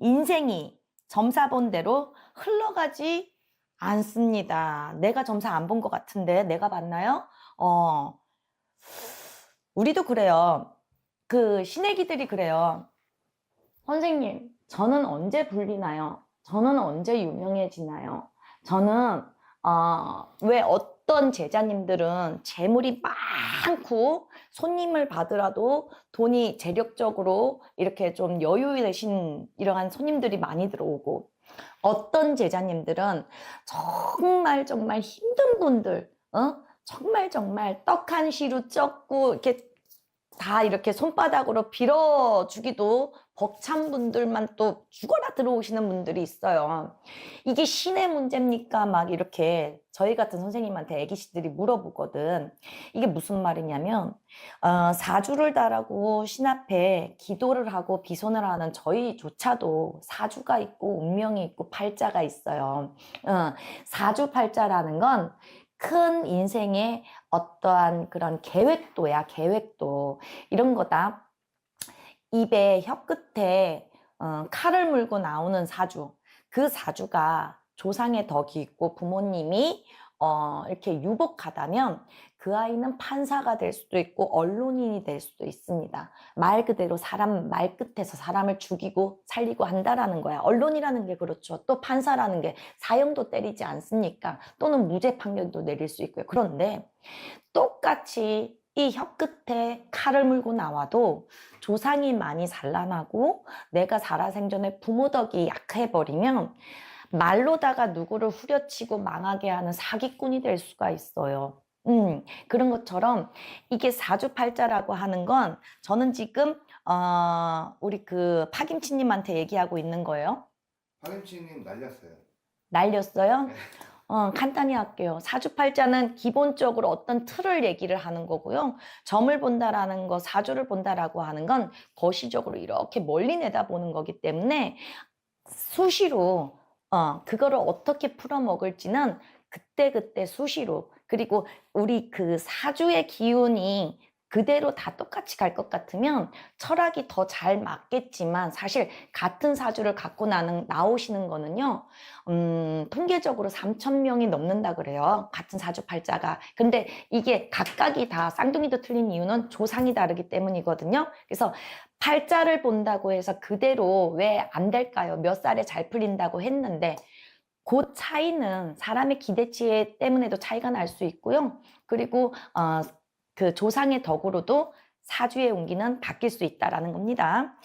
인생이 점사 본 대로 흘러가지 않습니다. 내가 점사 안 본 것 같은데 내가 봤나요? 어, 우리도 그래요. 그 신애기들이 그래요. 선생님, 저는 언제 불리나요? 저는 언제 유명해지나요? 저는 어, 왜 어 떤 제자님들은 재물이 많고 손님을 받으라도 돈이 재력적으로 이렇게 좀 여유 되신 이러한 손님들이 많이 들어오고 어떤 제자님들은 정말 정말 힘든 분들, 어? 정말 정말 떡 한 시루 쩍고 이렇게 다 이렇게 손바닥으로 빌어주기도 벅찬 분들만 또 죽어라 들어오시는 분들이 있어요. 이게 신의 문제입니까? 막 이렇게 저희 같은 선생님한테 애기씨들이 물어보거든. 이게 무슨 말이냐면, 어, 사주를 달하고 신 앞에 기도를 하고 비손을 하는 저희조차도 사주가 있고 운명이 있고 팔자가 있어요. 어, 사주 팔자라는 건 큰 인생의 어떠한 그런 계획도야, 계획도. 이런 거다. 입에 혀 끝에 어, 칼을 물고 나오는 사주. 그 사주가 조상의 덕이 있고 부모님이 어, 이렇게 유복하다면 그 아이는 판사가 될 수도 있고 언론인이 될 수도 있습니다. 말 그대로 사람 말 끝에서 사람을 죽이고 살리고 한다라는 거야. 언론이라는 게 그렇죠. 또 판사라는 게 사형도 때리지 않습니까? 또는 무죄 판결도 내릴 수 있고요. 그런데 똑같이 이 혀 끝에 칼을 물고 나와도 조상이 많이 산란하고 내가 살아생전에 부모 덕이 약해버리면 말로다가 누구를 후려치고 망하게 하는 사기꾼이 될 수가 있어요. 음, 그런 것처럼 이게 사주팔자라고 하는 건 저는 지금 어, 우리 그 파김치님한테 얘기하고 있는 거예요. 박임치님 날렸어요. 날렸어요? 네. 어, 간단히 할게요. 사주팔자는 기본적으로 어떤 틀을 얘기를 하는 거고요. 점을 본다라는 거, 사주를 본다라고 하는 건 거시적으로 이렇게 멀리 내다보는 거기 때문에 수시로 어, 그거를 어떻게 풀어먹을지는 그때그때 수시로. 그리고 우리 그 사주의 기운이 그대로 다 똑같이 갈 것 같으면 철학이 더 잘 맞겠지만 사실 같은 사주를 갖고 나는, 나오시는 거는요, 음, 통계적으로 3천 명이 넘는다 그래요. 같은 사주 팔자가. 근데 이게 각각이 다 쌍둥이도 틀린 이유는 조상이 다르기 때문이거든요. 그래서 팔자를 본다고 해서 그대로 왜 안 될까요? 몇 살에 잘 풀린다고 했는데 그 차이는 사람의 기대치 때문에도 차이가 날 수 있고요. 그리고 어, 그 조상의 덕으로도 사주의 운기는 바뀔 수 있다라는 겁니다.